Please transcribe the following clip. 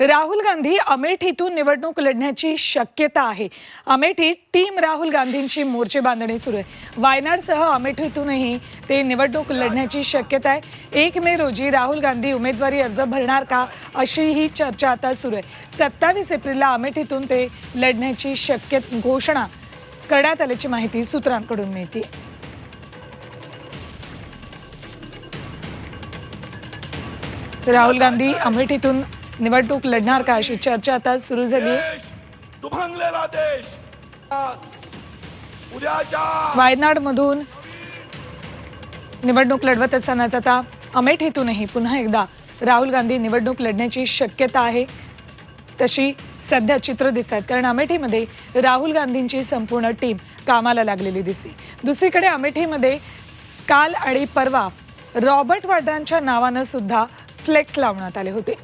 राहुल गांधी अमेठीतून निवडणूक लढण्याची शक्यता आहे. अमेठीत टीम राहुल गांधींची मोर्चे बांधणी सुरू आहे. वायनाडसह अमेठीतूनही ते निवडणूक लढण्याची शक्यता आहे. एक मे रोजी राहुल गांधी उमेदवारी अर्ज भरणार का अशी ही चर्चा आता सुरू आहे. सत्तावीस एप्रिलला अमेठीतून ते लढण्याची शक्य घोषणा करण्यात आल्याची माहिती सूत्रांकडून मिळते. राहुल गांधी अमेठीतून निवडणूक लढणार का अशी चर्चा आता सुरू झाली वायनाडमधून निवडणूक लढवत असतानाच आता अमेठीतूनही पुन्हा एकदा राहुल गांधी निवडणूक लढण्याची शक्यता आहे. तशी सध्या चित्र दिसत आहेत कारण अमेठीमध्ये राहुल गांधींची संपूर्ण टीम कामाला लागलेली दिसते. दुसरीकडे अमेठीमध्ये काल आणि परवा रॉबर्ट वाड्रांच्या नावानं सुद्धा फ्लेक्स लावण्यात आले होते.